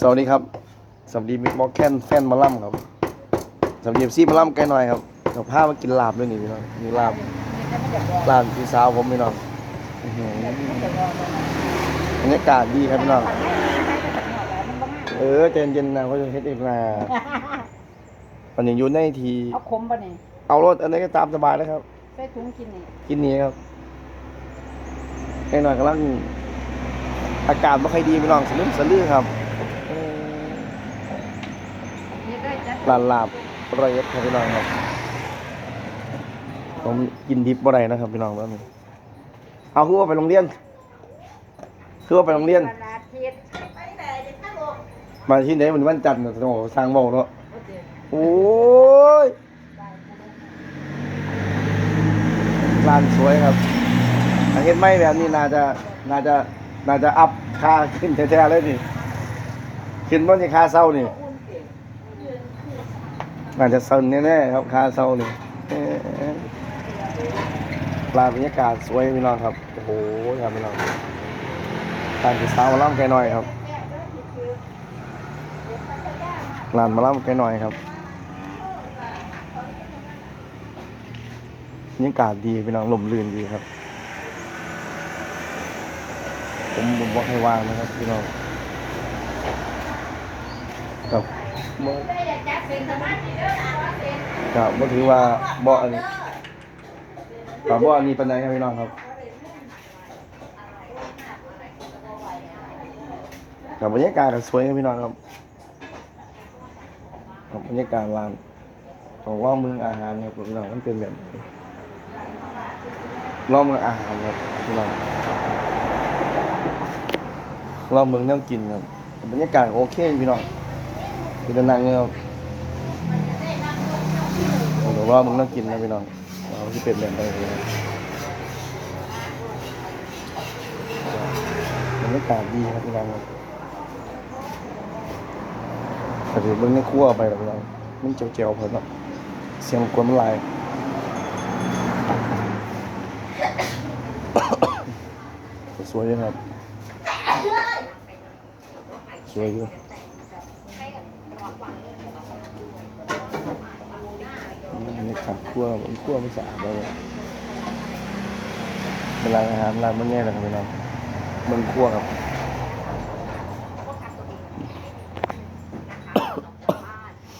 สวัสดีครับสวัสดีมิกบอกแคนแฟนมาล่ำครับสวัสดีซีมาล่ำไกลหน่อยครับเดี๋ยวพามากินลาบด้วยนี่พี่น้องมีลาบลาบพี่สาวผมพี่น้องอื้อหือบรรยากาศดีครับพี่น้องเออใจเย็นๆนะเขาจะเฮ็ดเองนะตอนนี้อยู่ในทีเอาคมปะนี่เอารถอันนี้ก็ตามสบายแล้วครับใส่ถุงกินนี่กินนี้ครับไอ้หน่อยกำลัง อากาศไม่ค่อยดีพี่น้องสลืมสลือครับเออนี่ได้จ้ะลานลาบร้อยเอ็ดครับพี่น้องครับผมกินดิบบ่ได้นะครับพี่น้องแล้วนี่เอาคือว่าไปโรงเรียนคือว่าไปโรงเรียนปลาทิศมาที่ไหนมันวันจันทร์น่ะโอ้โหสร้างเบาเนาะโอ้ยร้านสวยครับถ้าเห็นไหมแบบนี้น่าจะน่าจะ น่าจะอัพค่าขึ้นแท้ๆเลยนี่ขึ้นบ่นี่ค่าเศร้านี่น่าจะเซินแน่ๆครับค่าเศร้านี่เอ๊ะร้าบรรยากาศสวยพี่น้องครับโอ้โหครับพี่น้องทานคือสาวมาล่ำแกหน่อยครับร้านมาล่ำแกหน่อยครับบรรยากาศดีพี่น้องลมลื่นดีครับ ผมบอกให้วางนะครับพี่น้องครับบ่ครับก็ถือว่าบ่อันนี้ครับบ่อันนี้เป็นไงครับพี่น้องครับกับบรรยากาศสวยครับพี่น้องครับครับบรรยากาศร้านของว่าเมืองอาหารครับพี่น้องมันเป็นแบบนี้รอบเมืองอาหารครับพี่น้อง รอบเมืองนั่งกินครับบรรยากาศโอเคพี่น้องคือจะนั่งเงี้ยครับหรือว่าเมืองนั่งกินนะพี่น้องว่าที่เป็นแบบไหนครับบรรยากาศดีครับพี่น้องครับแต่ถือเบิ่งในครัวไปแล้วพี่น้องมันเจียวๆเพิ่นเนาะเสียงกวนมันหลายสวยเลยครับส วยอยู่อืมนี่ครับครัวมันครัวมันสะอาดเลยเป็นร้านอาหารร้านมันแย่เลยครับพี่น้องเบิ่งครัวครับ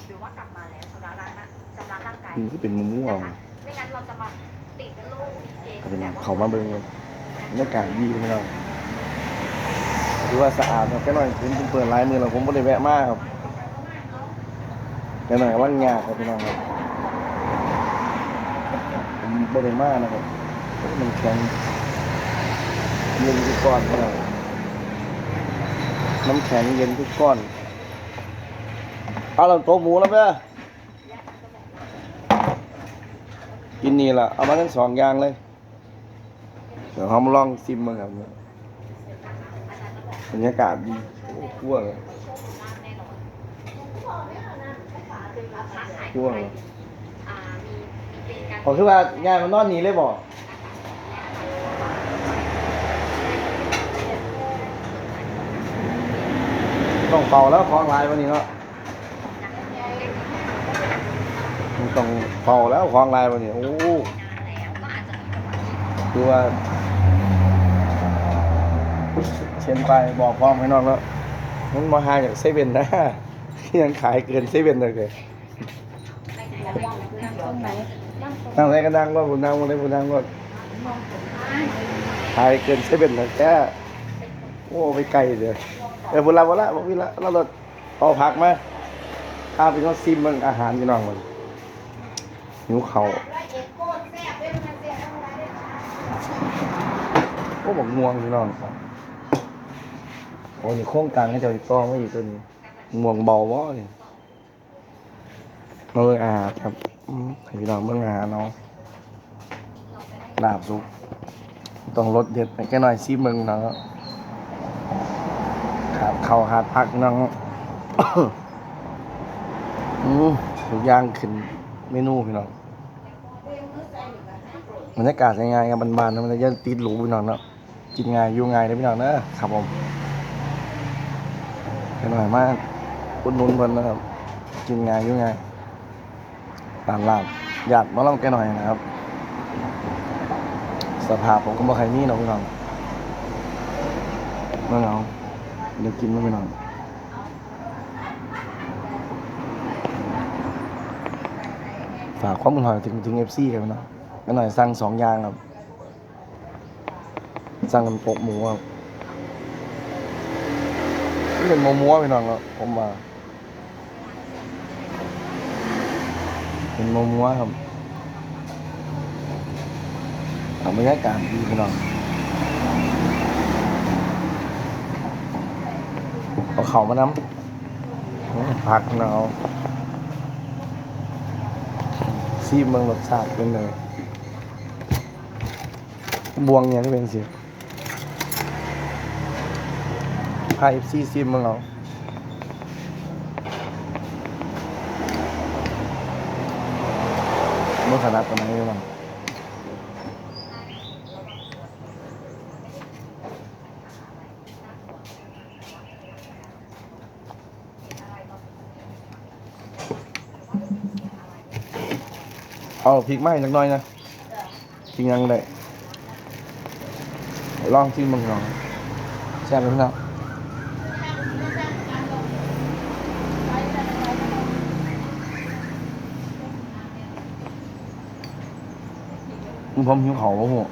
หรือว่ากลับมาแล้วชำระร่างกายชำระร่างกายนี่ก็เป็นมุมม่วงนะคะไม่งั้นเราจะมาติดโรคเอก็เป็นแต่ว่าเขามาเบิ่งครับบรรยากาศดีพี่น้อง ถือว่าสะอาดครับแค่หน่อยผมเปิดลายมือเราผมไม่ได้แวะมากครับแค่หน่อยว่างานครับพี่น้องครับผมไม่ได้มากนะครับโอ้มันแข็งเย็นทุกก้อนพี่น้องน้ำแข็งเย็นทุกก้อนเอาเราโต๊ะหมูแล้วเด้อกินนี่ล่ะเอามาทั้งสองอย่างเลย เดี๋ยวเขามาลองซิมมาครับเนี่ย บรรยากาศดีโอ้ขั้วเลยขั้วเลยอ่ามีมีเป็นการขอคือว่างานมันนอนหนีเลยบ่ต้องเป่าแล้วคล้องลายวันนี้เนาะมันต้องเป่าแล้วคล้องลายวันนี้โอ้แล้วก็อาจจะมีจังหวะที่คือว่า เช่นไปบอกพร้อมให้น้องแล้วมันมาหาจากเซเว่นนะยังขายเกินเซเว่นเลยนั่งไหนนั่งตรงนั่งอะไรก็นั่งรถผมนั่งอะไรผมนั่งรถขายเกินเซเว่นเลยแกโอ้ไปไกลเดี๋ยวเออบุระบุระบอกวิละแล้วรถเอาผักมาข้าไปน้องซิมมันอาหารพี่น้องมันหิวเขาโอ้บอกง่วงพี่น้องโอ้ยโค้งกลางให้เจ้าอีกกองไว้อีกตัวนี้ง่วงเบาบ่เนี่ยเบิ่งอาหารครับให้พี่น้องเบิ่งอาหารเนาะลาบสุกต้องรสเด็ดไปแค่หน่อยซิมเบิ่งเนาะขาดข้าวขาดผักน้องทุกอย่างขึ้นเมนูพี่น้องบรรยากาศง่ายๆครับบานๆนะมันจะติดหรูพี่น้องเนาะกินง่ายอยู่ง่ายเลยพี่น้องเนอะครับผม หน่อยมากอุดหนุนเพิ่นนะครับกินงายอยู่ง่ายตามลาบอยากมาลองแกหน่อยนะครับ สภาพผมก็บ่ใครมีเนาะพี่น้องนั่นเอาเดี๋ยวกินมาพี่น้องฝากความบุญหอยถึงถึงเอฟซีกันเน้องแกหน่อยสั่งสองอย่างครับ สั่งกันโปกหมูครับ นี่เป็นหมูมัวพี่น้องครับผมมาเป็นหมูมัวครับทำบรรยากาศดีพี่น้องเอาเข่ามาน้ำผักนะเอาซีเมืองรสชาติเป็นเลยบวงเนี่ยที่เป็นสิ พาเอฟซีซิมมึงเอาเมื่อขนาดตอนไหนบ้างเอาพริกไหม้สักหน่อยนะพริกยังได้ลองชิมมึงลองแซ่บไหมพี่น้อง มึงพร้อมหิวเขาวะหัว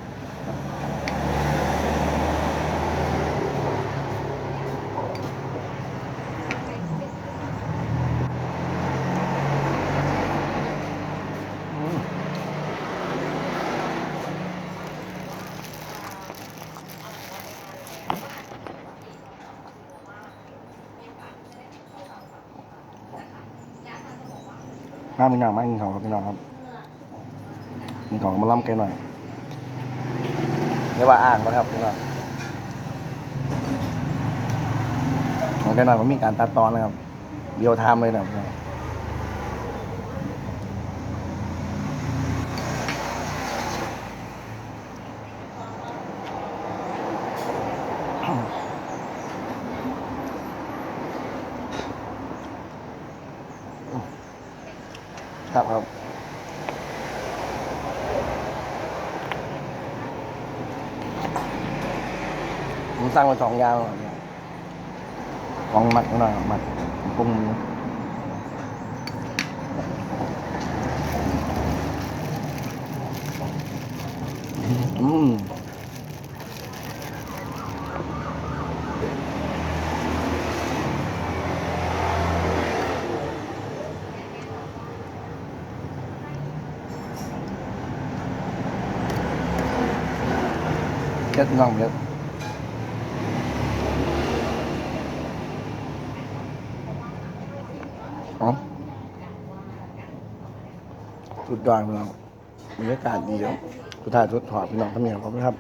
น้ามีน้ำไหมกินเขาครับพี่น้องครับ กินขาวมาล่ำแกหน่อยเรียกว่าอ่างนะครับพี่น้องของแกหน่อยมันมีการตัดตอนนะครับเดียวไทม์เลยนะครับครับครับ ผมสั่งมาสองอย่างก่อนเนี่ยของหมัดหน่อยหมัดปรุงอืมเจ็ดน้องเจ็ด อ๋อ สุดยอดพี่น้องบรรยากาศดีครับสุดท้ายสุดถอดพี่น้องทำเนียบครับ